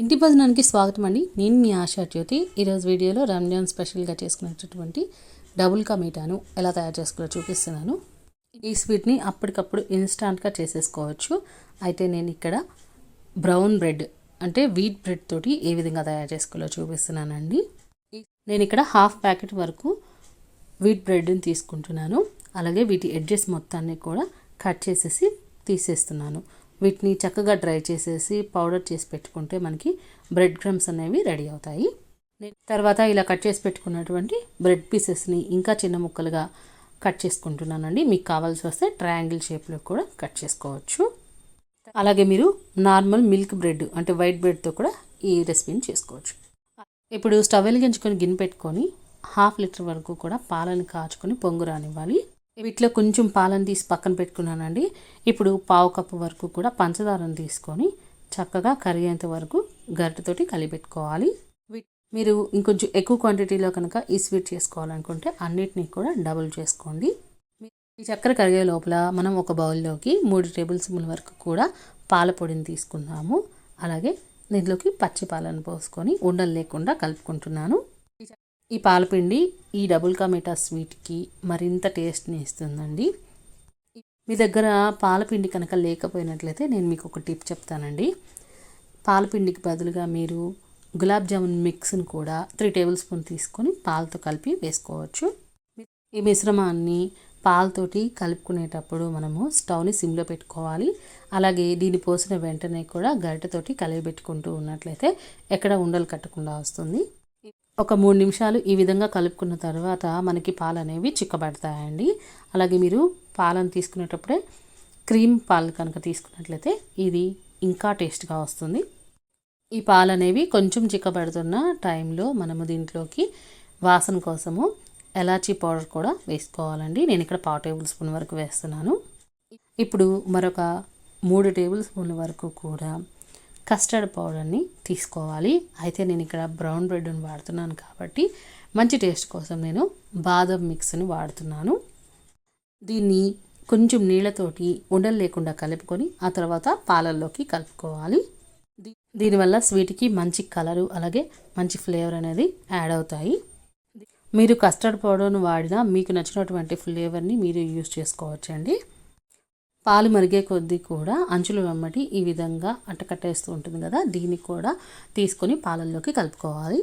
ఇంటి భజనానికి స్వాగతం అండి. నేను మీ ఆశా జ్యోతి. ఈరోజు వీడియోలో రంజాన్ స్పెషల్గా చేసుకునేటటువంటి డబుల్ కా మీటాను ఎలా తయారు చేసుకోవాలో చూపిస్తున్నాను. ఈ స్వీట్ని అప్పటికప్పుడు ఇన్స్టాంట్గా చేసేసుకోవచ్చు. అయితే నేను ఇక్కడ బ్రౌన్ బ్రెడ్ అంటే వీట్ బ్రెడ్ తోటి ఏ విధంగా తయారు చేసుకోవాలో చూపిస్తున్నానండి. నేను ఇక్కడ హాఫ్ ప్యాకెట్ వరకు వీట్ బ్రెడ్ని తీసుకుంటున్నాను. అలాగే వీటి ఎడ్జెస్ మొత్తాన్ని కూడా కట్ చేసేసి తీసేస్తున్నాను. వీటిని చక్కగా డ్రై చేసేసి పౌడర్ చేసి పెట్టుకుంటే మనకి బ్రెడ్ క్రమ్స్ అనేవి రెడీ అవుతాయి. తర్వాత ఇలా కట్ చేసి పెట్టుకున్నటువంటి బ్రెడ్ పీసెస్ని ఇంకా చిన్న ముక్కలుగా కట్ చేసుకుంటున్నానండి. మీకు కావాల్సి వస్తే ట్రయాంగిల్ షేప్లో కూడా కట్ చేసుకోవచ్చు. అలాగే మీరు నార్మల్ మిల్క్ బ్రెడ్ అంటే వైట్ బ్రెడ్తో కూడా ఈ రెసిపీని చేసుకోవచ్చు. ఇప్పుడు స్టవ్ వెలిగించుకొని గిన్నె పెట్టుకొని హాఫ్ లీటర్ వరకు కూడా పాలను కాచుకొని పొంగు రానివ్వాలి. వీటిలో కొంచెం పాలను తీసి పక్కన పెట్టుకున్నానండి. ఇప్పుడు పావు కప్పు వరకు కూడా పంచదారను తీసుకొని చక్కగా కరిగేంత వరకు గరిటతోటి కలిపెట్టుకోవాలి. మీరు ఇంకొంచెం ఎక్కువ క్వాంటిటీలో కనుక ఈ స్వీట్ చేసుకోవాలనుకుంటే అన్నిటినీ కూడా డబుల్ చేసుకోండి. ఈ చక్కెర కరిగే లోపల మనం ఒక బౌల్లోకి మూడు టేబుల్ స్పూన్ వరకు కూడా పాల పొడిని తీసుకుందాము. అలాగే దీంట్లోకి పచ్చి పాలను పోసుకొని ఉండలు లేకుండా కలుపుకుంటున్నాను. ఈ పాలపిండి ఈ డబుల్ కమేటా స్వీట్కి మరింత టేస్ట్ని ఇస్తుందండి. మీ దగ్గర పాలపిండి కనుక లేకపోయినట్లయితే నేను మీకు ఒక టిప్ చెప్తానండి. పాలపిండికి బదులుగా మీరు గులాబ్ జామున్ మిక్స్ని కూడా త్రీ టేబుల్ స్పూన్ తీసుకొని పాలతో కలిపి వేసుకోవచ్చు. ఈ మిశ్రమాన్ని పాలతోటి కలుపుకునేటప్పుడు మనము స్టవ్ని సిమ్లో పెట్టుకోవాలి. అలాగే దీన్ని పోసిన వెంటనే కూడా గరిటెతోటి కలిపెట్టుకుంటూ ఉన్నట్లయితే ఎక్కడ ఉండలు కట్టకుండా వస్తుంది. ఒక మూడు నిమిషాలు ఈ విధంగా కలుపుకున్న తర్వాత మనకి పాలు అనేవి చిక్కబడతాయండి. అలాగే మీరు పాలను తీసుకునేటప్పుడే క్రీమ్ పాలు కనుక తీసుకున్నట్లయితే ఇది ఇంకా టేస్ట్గా వస్తుంది. ఈ పాలు అనేవి కొంచెం చిక్కబడుతున్న టైంలో మనము దీంట్లోకి వాసన కోసము ఎలాచీ పౌడర్ కూడా వేసుకోవాలండి. నేను ఇక్కడ పావు టేబుల్ స్పూన్ వరకు వేస్తున్నాను. ఇప్పుడు మరొక మూడు టేబుల్ స్పూన్ల వరకు కూడా కస్టర్డ్ పౌడర్ని తీసుకోవాలి. అయితే నేను ఇక్కడ బ్రౌన్ బ్రెడ్ని వాడుతున్నాను కాబట్టి మంచి టేస్ట్ కోసం నేను బాదం మిక్స్ని వాడుతున్నాను. దీన్ని కొంచెం నీళ్ళతోటి ఉండలు లేకుండా కలుపుకొని ఆ తర్వాత పాలల్లోకి కలుపుకోవాలి. దీనివల్ల స్వీట్కి మంచి కలరు అలాగే మంచి ఫ్లేవర్ అనేది యాడ్ అవుతాయి. మీరు కస్టర్డ్ పౌడర్ను వాడినా మీకు నచ్చినటువంటి ఫ్లేవర్ని మీరు యూస్ చేసుకోవచ్చండి. పాలు మరిగే కొద్దీ కూడా అంచులు వెమ్మటి ఈ విధంగా అట్టకట్టేస్తూ ఉంటుంది కదా దీన్ని కూడా తీసుకొని పాలల్లోకి కలుపుకోవాలి.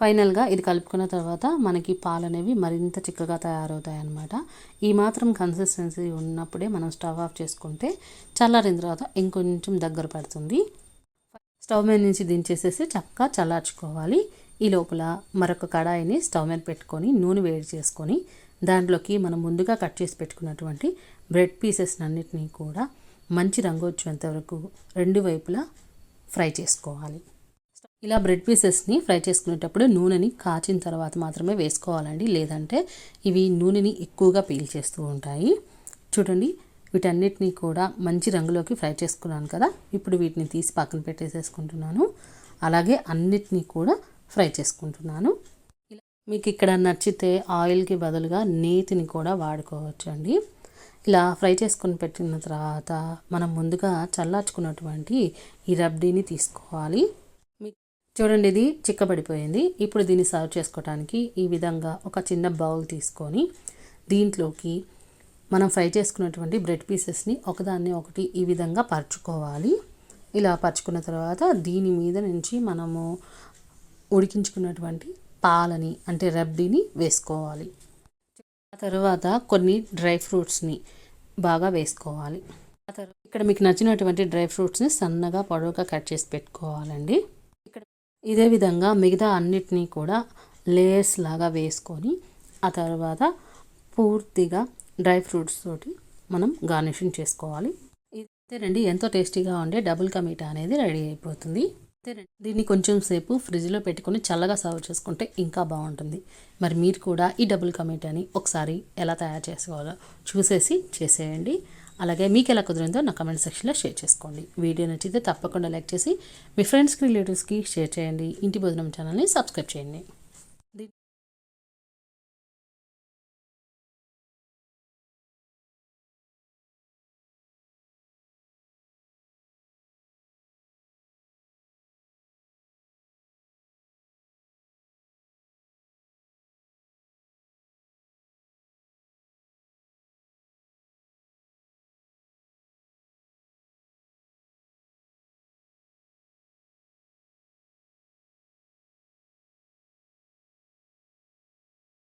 ఫైనల్గా ఇది కలుపుకున్న తర్వాత మనకి పాలు అనేవి మరింత చిక్కగా తయారవుతాయి అన్నమాట ఈ మాత్రం కన్సిస్టెన్సీ ఉన్నప్పుడే మనం స్టవ్ ఆఫ్ చేసుకుంటే చల్లారిన తర్వాత ఇంకొంచెం దగ్గర పడుతుంది. స్టవ్ మీద నుంచి దించేసేసి చక్కగా చల్లార్చుకోవాలి. ఈ లోపల మరొక కడాయిని స్టవ్ మీద పెట్టుకొని నూనె వేడి చేసుకొని దాంట్లోకి మనం ముందుగా కట్ చేసి పెట్టుకున్నటువంటి బ్రెడ్ పీసెస్ అన్నిటినీ కూడా మంచి రంగు వచ్చేంత వరకు రెండు వైపులా ఫ్రై చేసుకోవాలి. ఇలా బ్రెడ్ పీసెస్ని ఫ్రై చేసుకునేటప్పుడు నూనెని కాచిన తర్వాత మాత్రమే వేసుకోవాలండి. లేదంటే ఇవి నూనెని ఎక్కువగా పీల్చేస్తూ ఉంటాయి. చూడండి వీటన్నిటినీ కూడా మంచి రంగులోకి ఫ్రై చేసుకున్నాను కదా. ఇప్పుడు వీటిని తీసి పక్కన పెట్టేసేసుకుంటున్నాను. అలాగే అన్నిటినీ కూడా ఫ్రై చేసుకుంటున్నాను. మీకు ఇక్కడ నచ్చితే ఆయిల్కి బదులుగా నేతిని కూడా వాడుకోవచ్చు అండి ఇలా ఫ్రై చేసుకొని పెట్టిన తర్వాత మనం ముందుగా చల్లార్చుకున్నటువంటి ఈ రబ్డీని తీసుకోవాలి. చూడండి ఇది చిక్కబడిపోయింది. ఇప్పుడు దీన్ని సర్వ్ చేసుకోవడానికి ఈ విధంగా ఒక చిన్న బౌల్ తీసుకొని దీంట్లోకి మనం ఫ్రై చేసుకున్నటువంటి బ్రెడ్ పీసెస్ని ఒకదాన్ని ఒకటి ఈ విధంగా పరుచుకోవాలి. ఇలా పరుచుకున్న తర్వాత దీని మీద నుంచి మనము ఉడికించుకున్నటువంటి పాలని అంటే రబ్డీని వేసుకోవాలి. ఆ తర్వాత కొన్ని డ్రై ఫ్రూట్స్ని బాగా వేసుకోవాలి. ఆ తర్వాత ఇక్కడ మీకు నచ్చినటువంటి డ్రై ఫ్రూట్స్ని సన్నగా పొడవుగా కట్ చేసి పెట్టుకోవాలండి. ఇక్కడ ఇదే విధంగా మిగతా అన్నిటినీ కూడా లేయర్స్ లాగా వేసుకొని ఆ తర్వాత పూర్తిగా డ్రై ఫ్రూట్స్ తోటి మనం గార్నిషింగ్ చేసుకోవాలి. ఇదేనండి ఎంతో టేస్టీగా ఉండే డబుల్ కమీటా అనేది రెడీ అయిపోతుంది. దీన్ని కొంచెం సేపు ఫ్రిడ్జ్లో పెట్టుకుని చల్లగా సర్వ్ చేసుకుంటే ఇంకా బాగుంటుంది. మరి మీరు కూడా ఈ డబుల్ కమీటాని ఒకసారి ఎలా తయారు చేసుకోవాలో చూసేసి చేసేయండి. అలాగే మీకు ఎలా కుదిరిందో నా కమెంట్ సెక్షన్లో షేర్ చేసుకోండి. వీడియో నచ్చితే తప్పకుండా లైక్ చేసి మీ ఫ్రెండ్స్కి రిలేటివ్స్కి షేర్ చేయండి. ఇంటి భోజనం ఛానల్ని సబ్స్క్రైబ్ చేయండి.